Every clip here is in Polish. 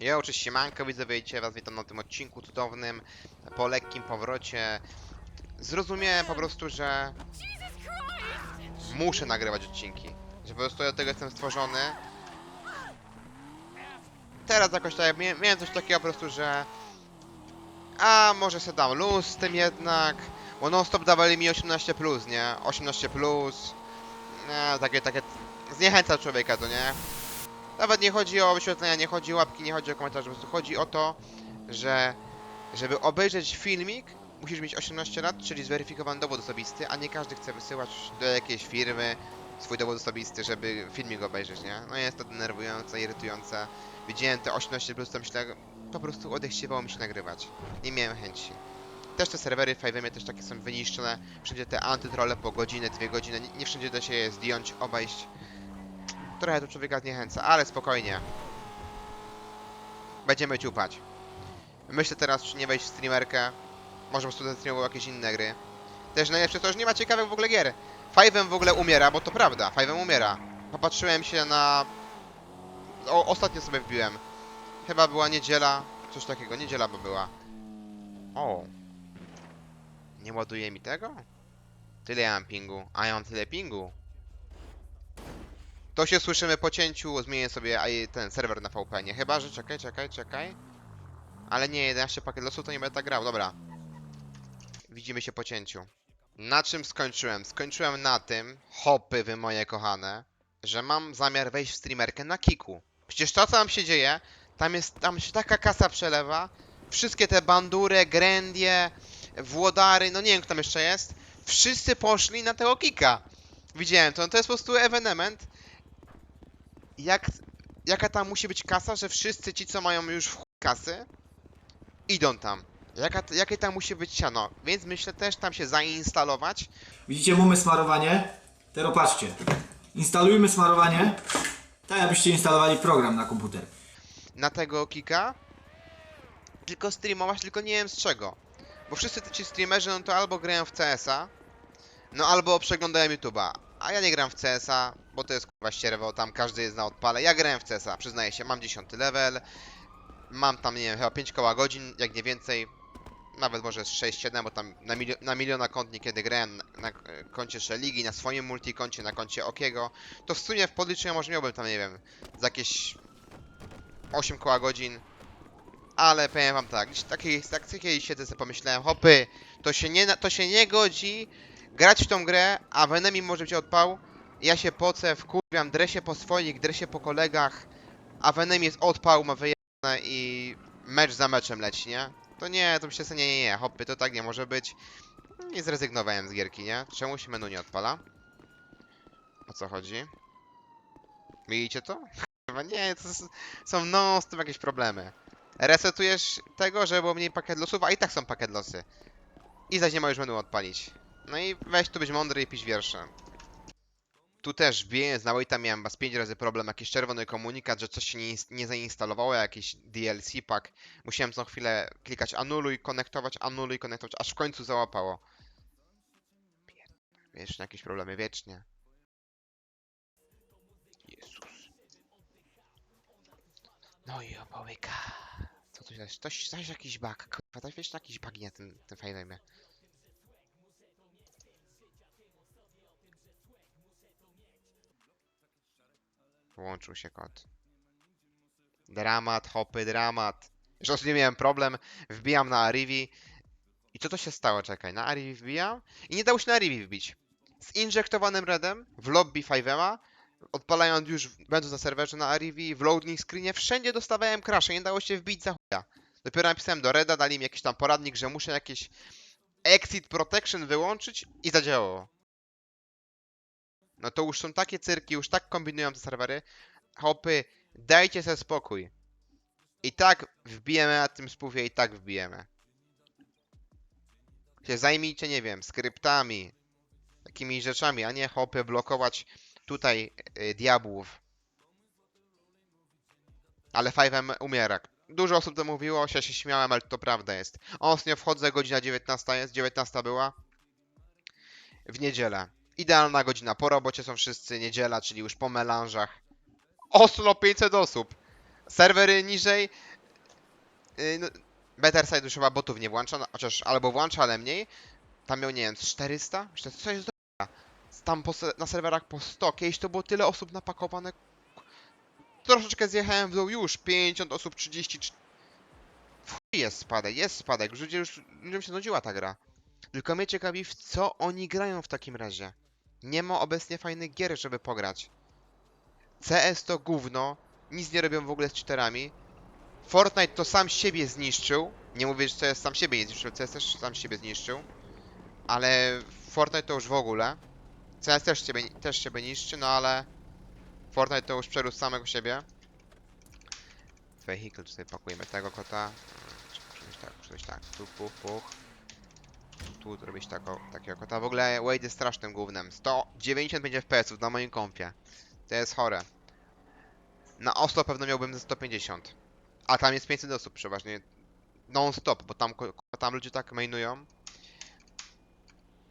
Jo, cześć siemanko, widzowie, dzisiaj was witam na tym odcinku cudownym, po lekkim powrocie. Zrozumiałem po prostu, że muszę nagrywać odcinki, że po prostu do tego jestem stworzony. Teraz jakoś tak, mia- miałem coś takiego po prostu, że a może se dam luz z tym jednak, bo non stop dawali mi 18+, plus, nie? 18+, plus. nie, takie, takie, zniechęca człowieka to, nie? Nawet nie chodzi o wyświetlenia, nie chodzi o łapki, nie chodzi o komentarze, po prostu chodzi o to, że żeby obejrzeć filmik, musisz mieć 18 lat, czyli zweryfikowany dowód osobisty, a nie każdy chce wysyłać do jakiejś firmy swój dowód osobisty, żeby filmik obejrzeć, nie? No jest to denerwujące, irytujące. Widziałem te 18 plus, to myślę, po prostu odechciewało mi się nagrywać. Nie miałem chęci. Też te serwery w 5 też takie są wyniszczone. Wszędzie te antytrole po godzinę, dwie godziny. Nie, nie wszędzie da się je zdjąć, obejść. Trochę to człowieka zniechęca, ale spokojnie. Będziemy ciupać. Myślę teraz, czy nie wejść w streamerkę. Może po prostu zestreamował jakieś inne gry. Też najlepsze to, że nie ma ciekawych w ogóle gier. Five'em w ogóle umiera, bo to prawda, Five'em umiera. Popatrzyłem się na... O, ostatnio sobie wbiłem. Chyba była niedziela, coś takiego, niedziela by była. O. Nie ładuje mi tego? Tyle ja mam pingu, a ja mam tyle pingu. To się słyszymy po cięciu, zmienię sobie ten serwer na VPN. Chyba, że czekaj, czekaj, czekaj. Ale nie, 11 pakiet losu to nie będę tak grał, dobra. Widzimy się po cięciu. Na czym skończyłem? Skończyłem na tym, hopy wy moje kochane, że mam zamiar wejść w streamerkę na kiku. Przecież to co tam się dzieje, tam jest, tam się taka kasa przelewa. Wszystkie te bandury, grandie, włodary, no nie wiem kto tam jeszcze jest. Wszyscy poszli na tego kika. Widziałem to, to jest po prostu ewenement jak, jaka tam musi być kasa, że wszyscy ci, co mają już w kasy, idą tam. Jaka, jakie tam musi być siano. Więc myślę też tam się zainstalować. Widzicie mamy smarowanie? Teraz patrzcie. Instalujmy smarowanie. Tak jakbyście instalowali program na komputer. na tego kika. Tylko streamować, tylko nie wiem z czego. Bo wszyscy ci streamerzy, no to albo grają w CS-a, no albo przeglądają YouTube'a. A ja nie gram w CS-a, bo to jest kurwa ścierwo, tam każdy jest na odpale. Ja grałem w CS-a, przyznaję się, mam 10 level. Mam tam, nie wiem, chyba 5 koła godzin, jak nie więcej. Nawet może z 6-7, bo tam na, milio na miliona kont niekiedy grałem na, na e, koncie Szeligi, na swoim multikoncie, na koncie Okiego. To w sumie w podliczeniu może miałbym tam, nie wiem, z jakieś 8 koła godzin. Ale powiem wam tak, takiej tak kiedyś siedzę sobie pomyślałem, hopy, to się nie, to się nie godzi grać w tą grę, a w enemy może być odpał. Ja się pocę, wkurwiam, dresie po swoich, dresie po kolegach, a w enemy jest odpał, ma wyjebane i mecz za meczem leci, nie? To nie, to myślę nie, nie, nie, hopy, to tak nie może być. I zrezygnowałem z gierki, nie? Czemu się menu nie odpala? O co chodzi? Widzicie to? Chyba nie, to są non stop jakieś problemy. Resetujesz tego, żeby było mniej pakiet losów, a i tak są pakiet losy. I zaś nie możesz menu odpalić. No i weź tu być mądry i pisz wiersze. Tu też bijąc na Waita miałem was 5 razy problem, jakiś czerwony komunikat, że coś się nie, nie zainstalowało, jakiś DLC pack. Musiałem co chwilę klikać anuluj, konektować, anuluj, konektować, aż w końcu załapało. Wiecznie jakieś problemy, wiecznie. Jezus. No i opołyka. Co tu jest? Coś, coś jakiś bug. Kurwa, to wiesz, jakiś bug na tym, tym fajlemie. Włączył się kod. Dramat, hopy, dramat. Już ostatnio miałem problem. Wbijam na Arivi. I co to się stało? Czekaj, na Arivi wbijam i nie dało się na Arivi wbić. Z injektowanym redem w lobby 5 odpalając już, będąc na serwerze na Arivi, w loading screenie, wszędzie dostawałem crasha, nie dało się wbić za chuja. Dopiero napisałem do Reda, dali mi jakiś tam poradnik, że muszę jakieś exit protection wyłączyć i zadziałało. No to już są takie cyrki, już tak kombinują te serwery. Hopy, dajcie sobie spokój. I tak wbijemy na tym spówie, i tak wbijemy. Się zajmijcie, nie wiem, skryptami, takimi rzeczami, a nie hopy blokować tutaj y, diabłów. Ale 5M umiera. Dużo osób to mówiło, ja się śmiałem, ale to prawda jest. Ostatnio wchodzę, godzina 19 jest, 19 była. w niedzielę. Idealna godzina, po robocie są wszyscy, niedziela, czyli już po melanżach. Oslo 500 osób. Serwery niżej. Yy, no, Better już chyba botów nie włącza, no, chociaż albo włącza, ale mniej. Tam miał, nie wiem, z 400? Myślę, co jest do Tam po, na serwerach po 100. Kiedyś to było tyle osób napakowane. Troszeczkę zjechałem w dół już. 50 osób, 30. trz- W chuj Jest spadek, jest spadek. Ludzie już, ludziom się nudziła ta gra. Tylko mnie ciekawi, w co oni grają w takim razie. Nie ma obecnie fajnych gier, żeby pograć. CS to gówno. Nic nie robią w ogóle z cheaterami. Fortnite to sam siebie zniszczył. Nie mówię, że CS sam siebie nie zniszczył, CS też sam siebie zniszczył. Ale Fortnite to już w ogóle. CS też siebie, też siebie niszczy, no ale Fortnite to już przerósł samego siebie. Vehicle, tutaj pakujemy tego kota. Muszę tak, muszę tak, tu puch, puch. Tu zrobić tako, takiego kota. W ogóle Wade jest strasznym głównym. 195 FPS na moim kompie. To jest chore. Na Oslo pewno miałbym ze 150. A tam jest 500 osób przeważnie. Non-stop, bo tam, tam ludzie tak mainują.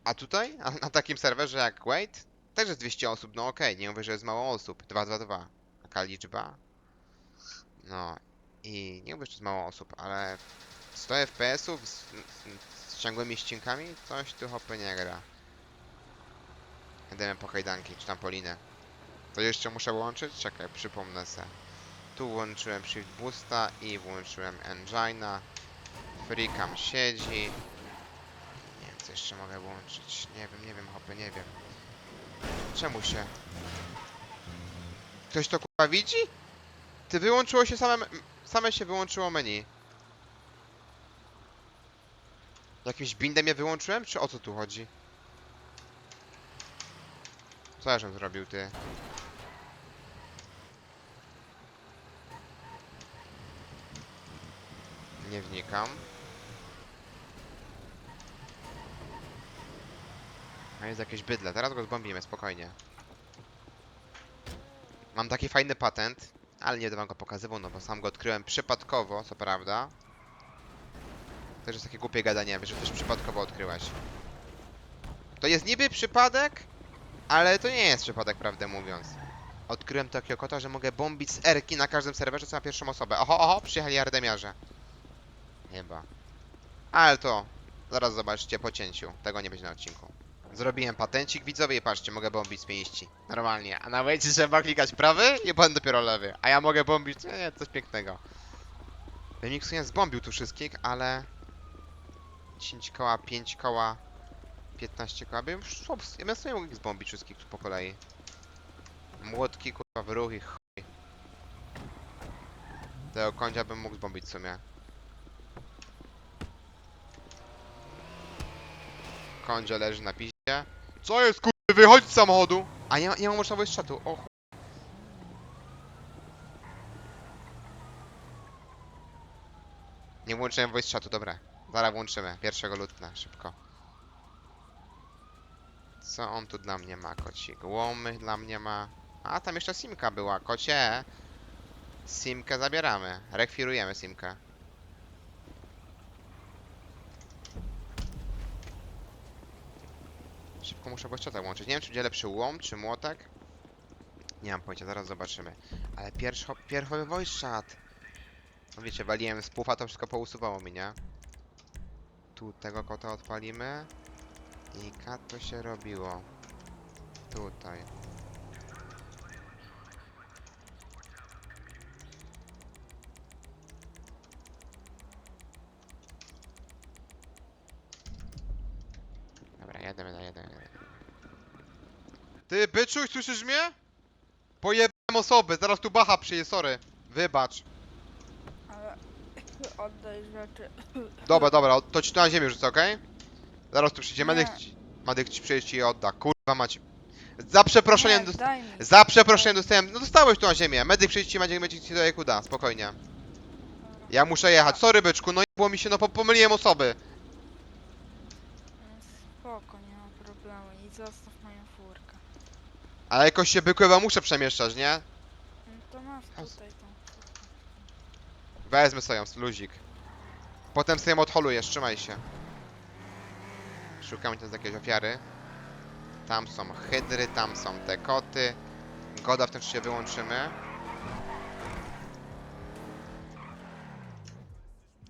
A tutaj? A na takim serwerze jak Wade? Też jest 200 osób, no okej, nie mówię, że jest mało osób. 222. Taka liczba. No i nie mówię, że jest mało osób, ale 100 FPS-ów z, z, ciągłymi ścinkami? Coś tu hopy nie gra. Jedziemy po kajdanki, czy tam po linę. To jeszcze muszę łączyć? Czekaj, przypomnę se. Tu włączyłem Shift Boosta i włączyłem Engina. Freecam siedzi. Co jeszcze mogę włączyć. Nie wiem, nie wiem, hopy, nie wiem. Czemu się? Ktoś to kurwa widzi? Ty wyłączyło się same, same się wyłączyło menu. Jakimś bindem je wyłączyłem, czy o co tu chodzi? Co ja żem zrobił, ty? Nie wnikam. A jest jakieś bydle, teraz go zbombimy, spokojnie. Mam taki fajny patent, ale nie będę wam go pokazywał, no bo sam go odkryłem przypadkowo, co prawda. To jest takie głupie gadanie, że też przypadkowo odkryłaś. To jest niby przypadek, ale to nie jest przypadek, prawdę mówiąc. Odkryłem takiego kota, że mogę bombić z erki na każdym serwerze, co na pierwszą osobę. Oho, oho, przyjechali ardemiarze. Chyba. Ale to, zaraz zobaczycie po cięciu. Tego nie będzie na odcinku. Zrobiłem patencik widzowie patrzcie, mogę bombić z pięści. Normalnie. A nawet trzeba klikać prawy i potem dopiero lewy. A ja mogę bombić, nie, nie, coś pięknego. Remixu nie zbombił tu wszystkich, ale... 10 koła, 5 koła, 15 koła, bym słabo, ja bym sobie mógł zbombić wszystkich po kolei. Młotki, kurwa, w ruch i chuj. Tego końca bym mógł zbombić w sumie. Kondzio leży na piździe. Co jest kurwa? Wychodź z samochodu! A nie, ma- nie mam możliwości z czatu. O. Nie włączyłem voice chatu, dobra. Zaraz włączymy. Pierwszego lutna, szybko. Co on tu dla mnie ma, kocik? Łomy dla mnie ma. A, tam jeszcze simka była, kocie. Simkę zabieramy. Rekwirujemy simkę. Szybko muszę błyszczota włączyć. Nie wiem, czy będzie lepszy łom, czy młotek. Nie mam pojęcia, zaraz zobaczymy. Ale pierwszo, pierwszy chat. No wiecie, waliłem z pufa, to wszystko pousuwało mi, nie? Tu tego kota odpalimy. I kat to się robiło. Tutaj. Dobra, jedziemy na jeden. Ty, byczuj, słyszysz mnie? Pojebałem osoby, zaraz tu bacha przyje, sorry. Wybacz. Ale oddaj rzeczy. Dobra, dobra, to ci to na ziemię rzucę, okej? Zaraz tu przyjdzie, Nie. medyk ci, medyk ci i odda. Kurwa macie. Za przeproszeniem, Nie, dost... daj mi. za przeproszeniem dostałem, no dostałeś tu na ziemię. Medyk przyjdzie ci, medyk medyk ci do kuda, spokojnie. Ja muszę jechać, sorry byczku, no i było mi się, no po- pomyliłem osoby. Spoko, nie ma problemu. I zostaw. Ale jakoś się byku chyba muszę przemieszczać, nie? No to masz tutaj tą. Wezmę sobie ją, luzik. Potem sobie ją odholujesz, trzymaj się. Szukamy teraz jakiejś ofiary. Tam są hydry, tam są te koty. Goda w tym czasie wyłączymy.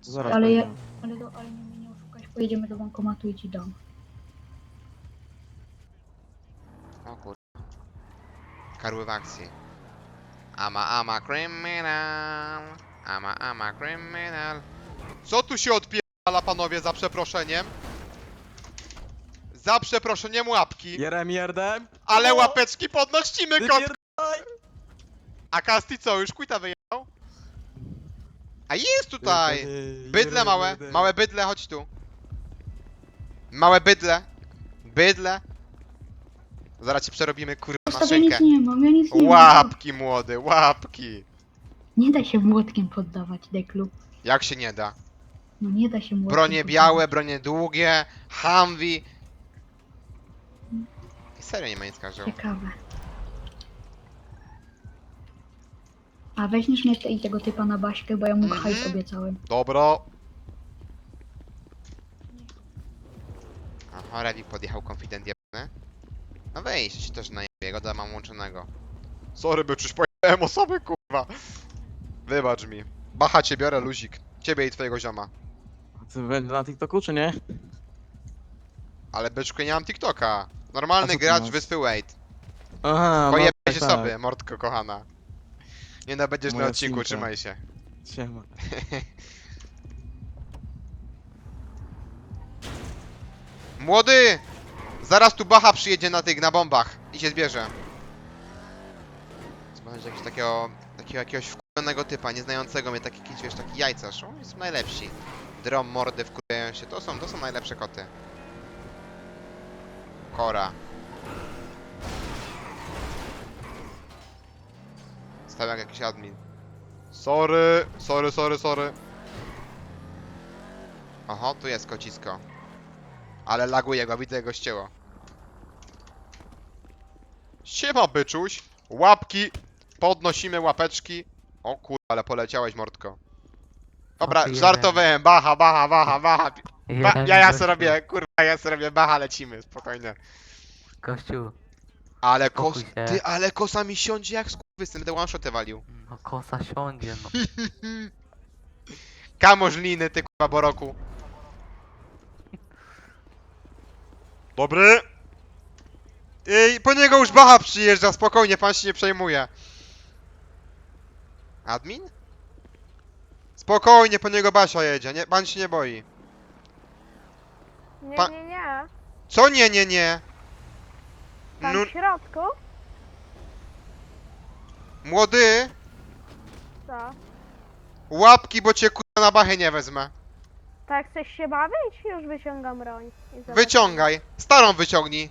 To zaraz Ale ja-. Ale, do, ale nie mnie nie oszukać, pojedziemy do bankomatu i ci dam. O kur... Karły w akcji. Ama, ama, criminal. Ama, ama, criminal. Co tu się odpierdala, panowie, za przeproszeniem? Za przeproszeniem łapki. Jerem, jerdem! Ale łapeczki podnosimy, kot! A Kasti co, już kuita wyjechał? A jest tutaj! Jerem, Bydle małe, małe bydle, chodź tu. Małe bydle. Bydle. Zaraz ci przerobimy kurwa na ja nic nie mam, ja nic nie mam. Łapki młody, łapki. Nie da się młotkiem poddawać deklu. Jak się nie da? No nie da się młotkiem Bronie poddawać. białe, bronie długie, Humvee. I serio nie ma nic każą. Ciekawe. A weźmiesz mnie te, i tego typa na baśkę, bo ja mu Mhm. hajs obiecałem. Dobro. Aha, Rewi podjechał konfident jebany. No wejdź, ci też na jego da mam łączonego. Sorry, byczuś, pojechałem osoby, kurwa. Wybacz mi. Bacha cię biorę, luzik. Ciebie i twojego zioma. Ty będzie na TikToku, czy nie? Ale byczku, nie mam TikToka. Normalny A co ty gracz masz? wyspy Wade. Aha, Pojebie tak, się tak. sobie, mordko kochana. Nie no, będziesz na Moja odcinku, synka. trzymaj się. Siema. Młody! Zaraz tu Bacha przyjedzie na tych, na bombach i się zbierze. Zobaczyć jakiegoś takiego, takiego jakiegoś wkurzonego typa, nieznającego mnie, taki jakiś, wiesz, taki jajcarz. Oni są najlepsi. Drom, mordy, wkurzają się. To są, to są najlepsze koty. Kora. Stał jak jakiś admin. Sorry, sorry, sorry, sorry. Oho, tu jest kocisko. Ale laguje go, widzę jego ścięło. Siema, byczuś. Łapki. Podnosimy łapeczki. O kurwa, ale poleciałeś, mordko. Dobra, ty żartowałem. Bacha, bacha, bacha, bacha. Ba Jeden ja ja gościu. sobie robię, kurwa, ja sobie robię bacha, lecimy, spokojnie. Gościu, Ale kos... Spokój się. Ty, ale kosa mi siądzie jak skurwysyn, będę one shoty walił. no kosa siądzie, no. Kamoż liny, ty kurwa, boroku. Dobry. Ej, po niego już Bacha przyjeżdża, spokojnie, pan się nie przejmuje. Admin? Spokojnie, po niego Basia jedzie, nie, pan się nie boi. Nie, Pa- nie, nie. Co nie, nie, nie? Tam No, w środku? młody, Co? łapki, bo cię kurwa na Bachę nie wezmę. Tak chcesz się bawić? Już wyciągam broń. i zobaczymy. Wyciągaj, starą wyciągnij.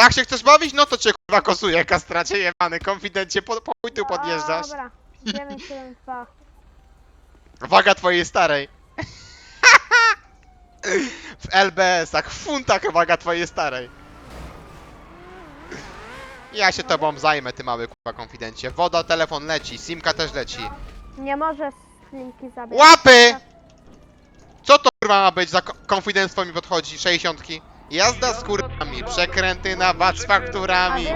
Tak się chcesz bawić? No to cię kurwa kosuje, kastracie jebany, konfidencie, po, po chuj tu podjeżdżasz. Dobra. 972. Waga twojej starej. W LBS-ach, w funtach waga twojej starej. Ja się tobą zajmę, ty mały kurwa konfidencie. Woda, telefon leci, simka też leci. Nie możesz slimki zabierać. Łapy! Co to kurwa ma być za ko- konfidenctwo mi podchodzi? 60. Jazda z kurwami, przekręty na bat z fakturami.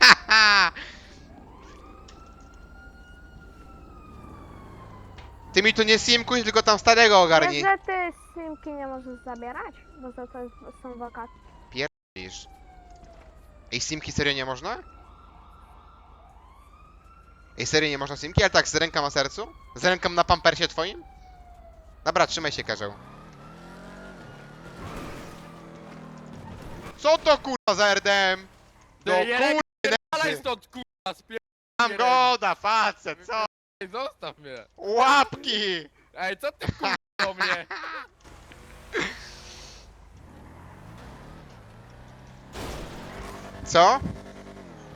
Haha! Ty mi tu nie simkuj, tylko tam starego ogarnij. że ty slimki nie możesz zabierać? Bo za to jest, są wakacje. Pisz. Ej, simki serio nie można? Ej, serio nie można simki? Ale tak, z ręką na sercu? Z ręką na pampersie twoim? Dobra, trzymaj się, Karzeł. Co to kurwa za RDM? Do Jerek, kurwa, Dalej stąd kurwa, spier... mam goda, facet, co? Zostaw mnie! Łapki! Ej, co ty kurwa do mnie? Co?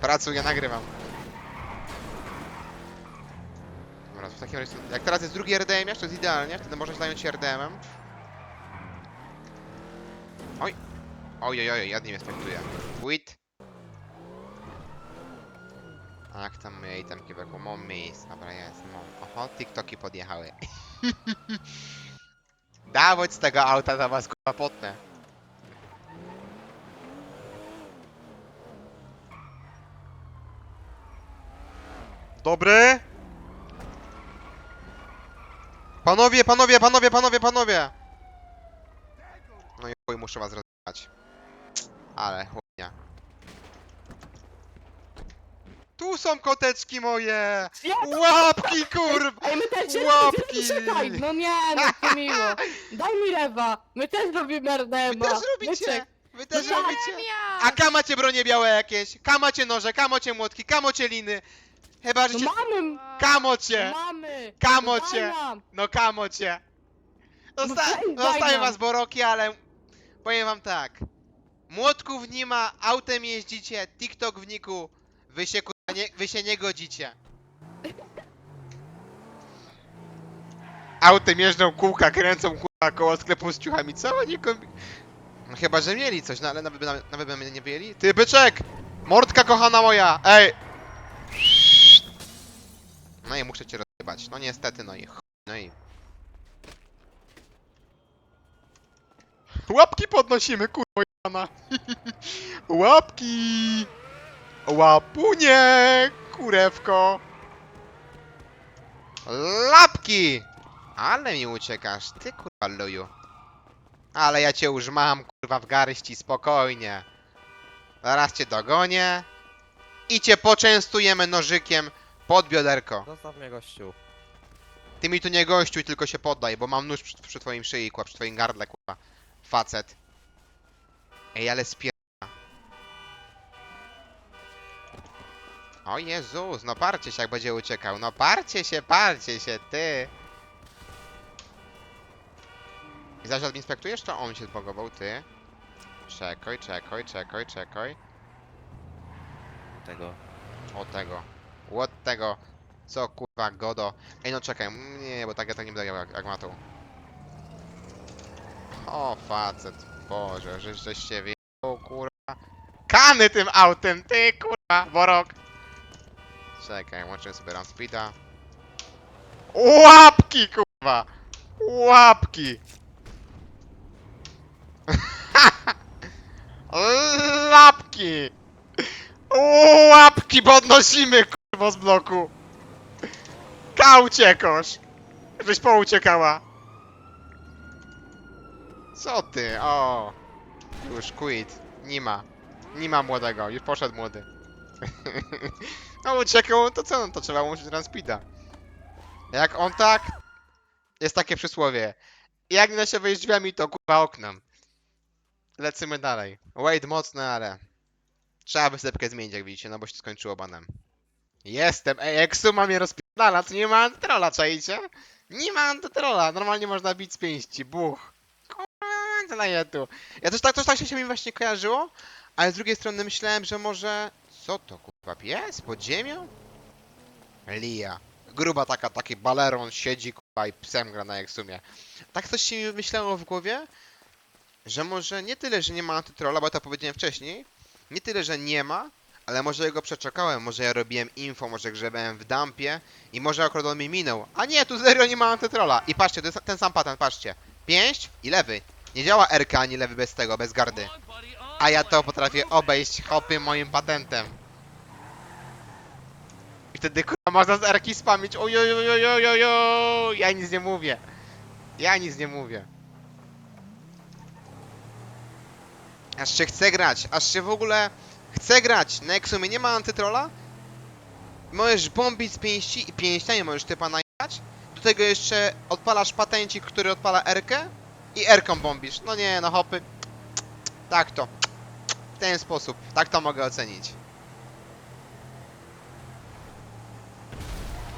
Pracuję, nagrywam. Dobra, w takim razie, jak teraz jest drugi RDM, to jest idealnie, wtedy możesz zająć się RDM-em. Ojoj, ojoj, ja nie respektuję. Quit. Ach, tak, tam jej tam kiberku, mam miejsc. Dobra, jest, mam. Oho, tiktoki podjechały. Dawać z tego auta za was kurwa. Dobry? Panowie, panowie, panowie, panowie, panowie! No i muszę was rozwijać. Ale chłopnia. Tu są koteczki moje! Łapki, kurwa! Ej, my też Łapki! Czekaj, no nie, no to miło. Daj mi rewa. My też robimy Wy RDMA. też robicie! Wy też No tak. robicie! A ka macie bronie białe jakieś? Ka macie noże, ka macie młotki, ka macie liny! Chyba, że No cię... mamy, Kamocie! mamy. Kamocie! Daj nam. No kamocie! Zosta daj- daj zostawię nam. was boroki, ale powiem wam tak. Młotków nie ma, autem jeździcie, TikTok w niku. Wy się nie, wy się nie godzicie. Autem jeżdżą kółka, kręcą kurwa koło sklepu z ciuchami. Co oni kombi... No chyba, że mieli coś, no ale nawet by, nawet by mnie nie wyjęli. Ty byczek! Mordka kochana moja! Ej! No i muszę cię rozjebać. No niestety, no i no i... Łapki podnosimy, kurwa jana. Łapki! Łapunie, kurewko! Lapki! Ale mi uciekasz, ty kurwa luju. Ale ja cię już mam, kurwa, w garści, spokojnie. Zaraz cię dogonię. I cię poczęstujemy nożykiem pod bioderko. Zostaw mnie gościu. Ty mi tu nie gościuj, tylko się poddaj, bo mam nóż przy, przy twoim szyi, kurwa, przy twoim gardle, kurwa. Facet. Ej, ale spier... O Jezus, no parcie się jak będzie uciekał. No parcie się, parcie się, ty. I zaś odinspektujesz, to on się zbogował, ty. Czekaj, czekaj, czekaj, czekaj. Tego. O tego. Od tego. Co kurwa godo. Ej no czekaj, nie, bo tak ja tak nie będę grał jak, jak matą. O facet, boże, że żeś się wyjechał kurwa. Kany tym autem, ty kurwa, borok. Czekaj, łączymy sobie run speeda. Łapki kurwa! Łapki! Lapki! Łapki podnosimy, kurwo, z bloku! Ka uciekasz! Żeś pouciekała! Co ty? O! Już quit. Nie ma. Nie ma młodego, już poszedł młody. no uciekał, to co? No to trzeba łączyć run speeda. Jak on tak... Jest takie przysłowie. Jak nie da się wyjść drzwiami, to kurwa oknem. Lecimy dalej. Wade mocny, ale... Trzeba wysepkę zmienić, jak widzicie, no bo się skończyło banem. Jestem! Ej, suma mnie rozpierdala, to nie ma antytrola, czajcie? Nie ma antytrola, normalnie można bić z pięści, buch. Kurwa, daję tu. Ja też tak, coś tak się mi właśnie kojarzyło, ale z drugiej strony myślałem, że może... Co to, kurwa, pies? Pod ziemią? Lia. Gruba taka, taki baleron siedzi, kurwa, i psem gra na sumie. Tak coś się mi myślało w głowie, że może nie tyle, że nie ma antytrola, bo to powiedziałem wcześniej, nie tyle, że nie ma, ale może go przeczekałem, może ja robiłem info, może grzebałem w dumpie i może akurat on mi minął. A nie, tu serio nie ma antytrola. I patrzcie, to jest ten sam patent, patrzcie. Pięść i lewy. Nie działa RK ani lewy bez tego, bez gardy. A ja to potrafię obejść hopy moim patentem. I wtedy kurwa można z RK spamić. Ojojojojojojo. Ja nic nie mówię. Ja nic nie mówię. Aż się chce grać, aż się w ogóle chce grać. Na Exumie nie ma antytrola. Możesz bombić z pięści i pięściami możesz typa najechać. Do tego jeszcze odpalasz patencik, który odpala R-kę i R-ką bombisz. No nie, no hopy. Tak to. W ten sposób. Tak to mogę ocenić.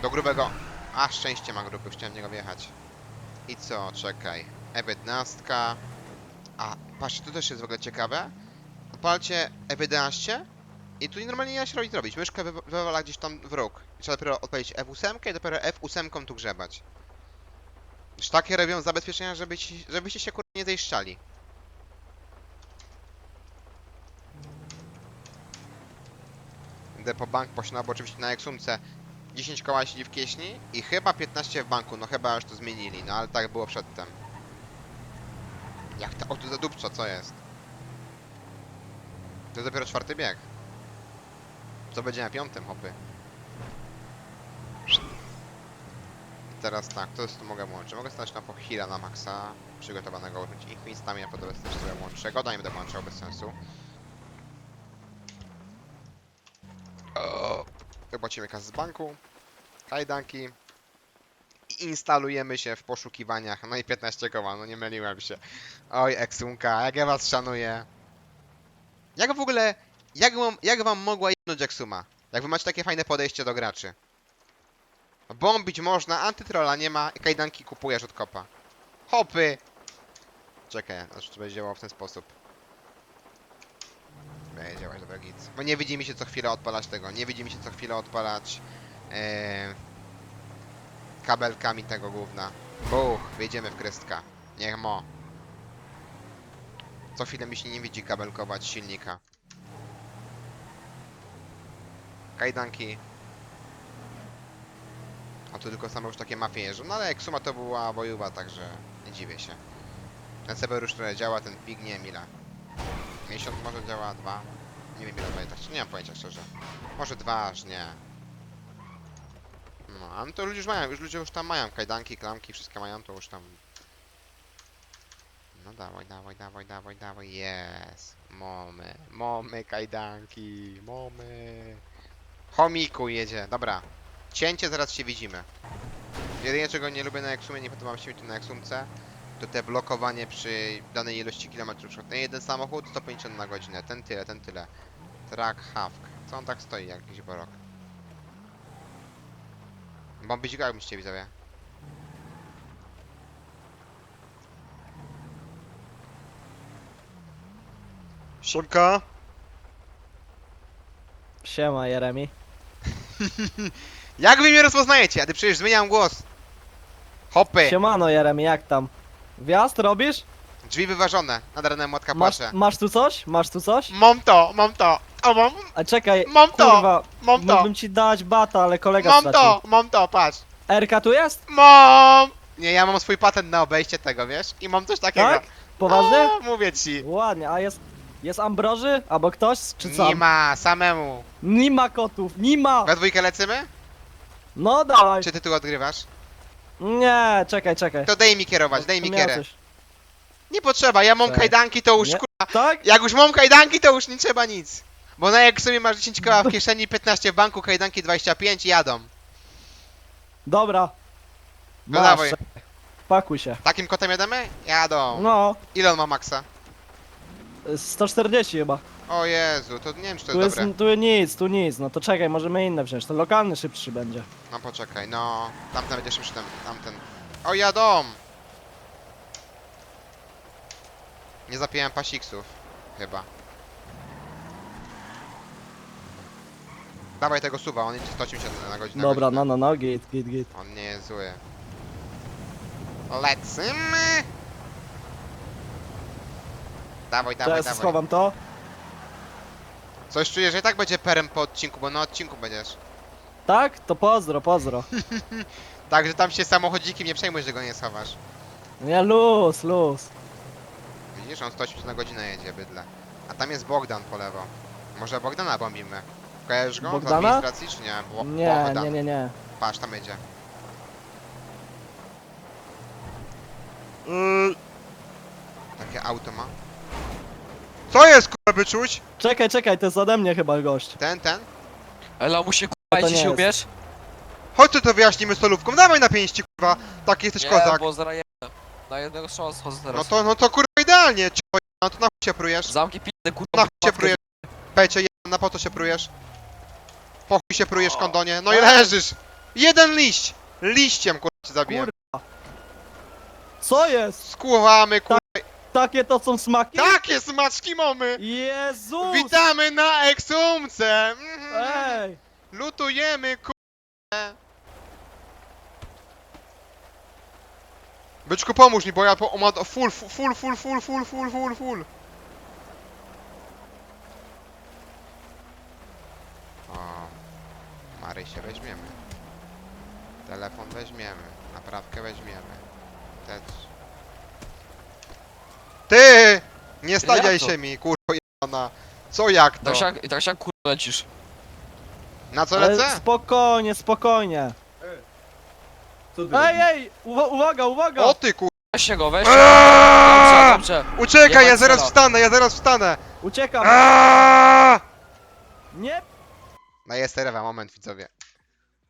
Do grubego. A, szczęście ma gruby, chciałem w niego wjechać. I co, czekaj. E15. A, patrzcie, to też jest w ogóle ciekawe. Odpalcie F11 i tu normalnie nie da się robić robić. Myszkę wy- wywala gdzieś tam w róg. Trzeba dopiero odpalić F8 i dopiero F8 tu grzebać. Już takie robią zabezpieczenia, żeby ci, żebyście się kurde nie zejszczali. Idę po bank pośna, bo oczywiście na Exumce 10 koła siedzi w kieśni i chyba 15 w banku, no chyba już to zmienili, no ale tak było przedtem. Jak to? O, tu zadupczo, co jest? To dopiero czwarty bieg. Co będzie na piątym, hopy? Teraz tak, to jest, to mogę włączyć. Mogę stać na pochila na maksa przygotowanego użyć. Infinistami, a potem też sobie włączę. Goda nie będę włączał bez sensu. Wypłacimy kasę z banku. Kajdanki. I instalujemy się w poszukiwaniach. No i 15 koła, no nie myliłem się. Oj, Eksunka, jak ja was szanuję. Jak w ogóle, jak wam, jak wam mogła jednąć Eksuma? Jak wy macie takie fajne podejście do graczy. Bombić można, antytrola nie ma, kajdanki kupujesz od kopa. Hopy! Czekaj, znaczy to będzie działało w ten sposób. Będzie działać, dobra git. Bo nie widzi mi się co chwilę odpalać tego, nie widzi mi się co chwilę odpalać e, kabelkami tego gówna. Buch, wejdziemy w krystka. Niech mo. Co chwilę mi się nie widzi kabelkować silnika. Kajdanki. A tu tylko same już takie mafie jeżdżą. No ale jak suma to była bojowa, także nie dziwię się. Ten Sever już działa, ten pig nie ile. Miesiąc może działa, dwa. Nie wiem ile pamiętać, nie mam pojęcia szczerze. Może dwa, aż nie. No, a no to ludzie już mają, już ludzie już tam mają kajdanki, klamki, wszystkie mają, to już tam... No dawaj, dawaj, dawaj, dawaj, dawaj, jest. Mamy, mamy kajdanki, mamy. Chomiku jedzie, dobra. Cięcie, zaraz się widzimy. Jedynie czego nie lubię na Exumie, nie podoba mi się mi to na Exumce, to te blokowanie przy danej ilości kilometrów. Na jeden samochód 150 na godzinę, ten tyle, ten tyle. Track Hawk. Co on tak stoi, jak jakiś borok? Bombić go, jak myślicie widzowie? Siemka! Siema Jeremi. Jak wy mnie rozpoznajecie? A ty przecież zmieniam głos. Hopy! Siemano Jeremi, jak tam? Wjazd robisz? Drzwi wyważone. Nadarne młotka Masz, płacze. masz tu coś? Masz tu coś? Mam to, mam to. O, mam, A czekaj, mam to, kurwa, mam to. mógłbym ci dać bata, ale kolega Mam stracił. to, mam to, patrz. Erka tu jest? Mam! Nie, ja mam swój patent na obejście tego, wiesz? I mam coś takiego. Tak? Poważnie? O, mówię ci. Ładnie, a jest... Jest Ambroży? Albo ktoś? Czy co? Nie ma, samemu. Nie ma kotów, nie ma! We dwójkę lecimy? No dawaj! Czy ty tu odgrywasz? Nie, czekaj, czekaj. To daj mi kierować, daj mi miał kierę. coś. Nie potrzeba, ja mam kajdanki, to już Nie. kurwa. Tak? Jak już mam kajdanki, to już nie trzeba nic. Bo na jak sobie masz 10 koła w kieszeni, 15 w banku, kajdanki 25 i jadą. Dobra. No Masz, dawaj. Pakuj się. Takim kotem jademy? Jadą. No, Ile on ma maksa? 140 chyba. O Jezu, to nie wiem czy to Tu jest jest, dobre. tu nic, tu nic. No to czekaj, możemy inne wziąć. To lokalny szybszy będzie. No poczekaj, no. Tamten będzie szybszy, ten, tamten. O jadą! Nie zapijałem pasiksów. Chyba. Dawaj tego suwa, on idzie 180 na godzinę. Dobra, no, no, no, git, git, git. On nie jest zły. Lecimy! Dawaj, dawaj, Teraz dawaj. schowam to. Coś czuję, że i tak będzie perem po odcinku, bo na odcinku będziesz. Tak? To pozdro, pozdro. Także tam się samochodzikiem nie przejmuj, że go nie schowasz. Nie, luz, luz. Widzisz, on 180 na godzinę jedzie, bydle. A tam jest Bogdan po lewo. Może Bogdana bombimy. Kojarzysz go? Bogdana? Administracji, czy nie? Bo Nie, Bogdan. nie, nie, nie. Patrz, tam jedzie. Takie auto ma. Co jest, kurwa, wyczuć? Czekaj, czekaj, to jest ode mnie chyba gość. Ten, ten? Ela mu się To kurwa nie się jest. ubierz? Chodź to wyjaśnimy solówką, dawaj na pięści, kurwa. Taki jesteś Nie, kozak. bo Na jednego strzała schodzę No teraz. to, no to kurwa idealnie, cio, no to na chuj się prujesz. Zamki pizdę kurwa. Na chuj się matkę prujesz. Pecie, na po co się prujesz? Po chuj się prujesz, kondonie. No i leżysz. Jeden liść. Liściem, kurwa, cię zabiję. Kurwa. Co jest? Skuwamy, kurwa takie to są smaki? Takie smaczki mamy! Jezu! Witamy na eksumce! Mhm. Ej! Lutujemy, ku... Byczku, pomóż mi, bo ja po... ma... full, full, full, full, full, full, full, full. O, weźmiemy. Telefon weźmiemy. Naprawkę weźmiemy. Też. Ty! Nie stawiaj to? się mi, kurwa jana. Co jak to? Tak się, tak się kurwa lecisz. Na co Ale lecę? spokojnie, spokojnie. Co ty Ej, ej! Uwa uwaga, uwaga! O ty kur... Weźcie go, weźcie. Aaaa! Dobrze, dobrze. Uciekaj, ja Jebać zaraz wstanę, ja zaraz wstanę! Uciekam! Aaaa! Nie! No jest rewa, moment widzowie.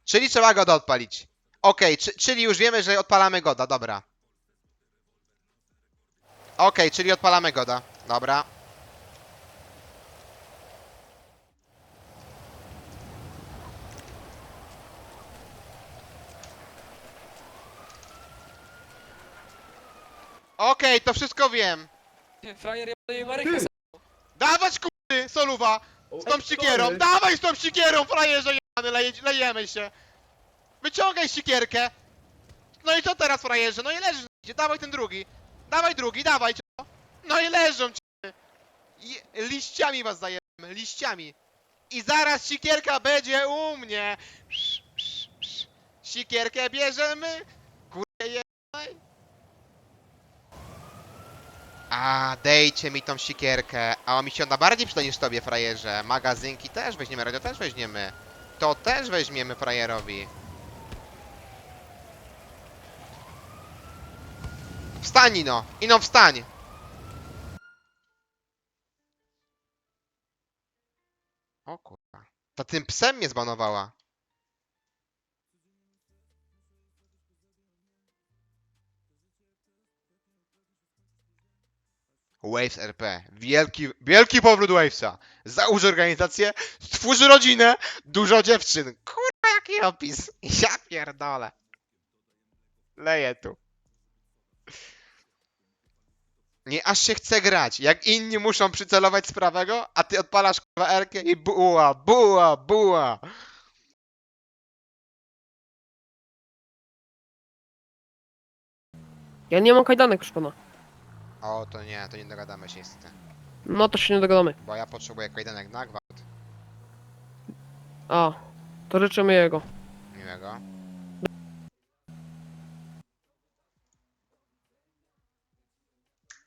Czyli trzeba goda odpalić. Okej, czy, czyli już wiemy, że odpalamy goda, dobra. Okej, czyli odpalamy goda, dobra. Okej, to wszystko wiem. Frajer jebany Marykę Dawać kury, soluwa! Z tą sikierą! Dawaj z tą sikierą, frajerze jebany, leje, lejemy się! Wyciągaj sikierkę! No i co teraz, frajerze? No i leżysz, idzie, dawaj ten drugi! Dawaj drugi, dawaj, cio! No i leżą, ci. I liściami was zajemy, liściami! I zaraz sikierka będzie u mnie! Psz, psz, psz. Sikierkę bierzemy! Kurde jebaj! A, dejcie mi tą sikierkę. A mi się ona bardziej przyda niż tobie, frajerze. Magazynki też weźmiemy, radio też weźmiemy. To też weźmiemy frajerowi. Wstań, Ino! Ino, wstań! O kurwa. To tym psem mnie zbanowała. Waves RP. Wielki, wielki powrót Wavesa. Załóż organizację, stwórz rodzinę, dużo dziewczyn. Kurwa, jaki opis. Ja pierdolę. Leję tu. Nie, aż się chce grać. Jak inni muszą przycelować z prawego, a ty odpalasz kurwa Erkę i buła, buła, buła. Ja nie mam kajdanek, proszę pana. O, to nie, to nie dogadamy się niestety. No to się nie dogadamy. Bo ja potrzebuję kajdanek na gwałt. A, to życzymy jego. Miłego.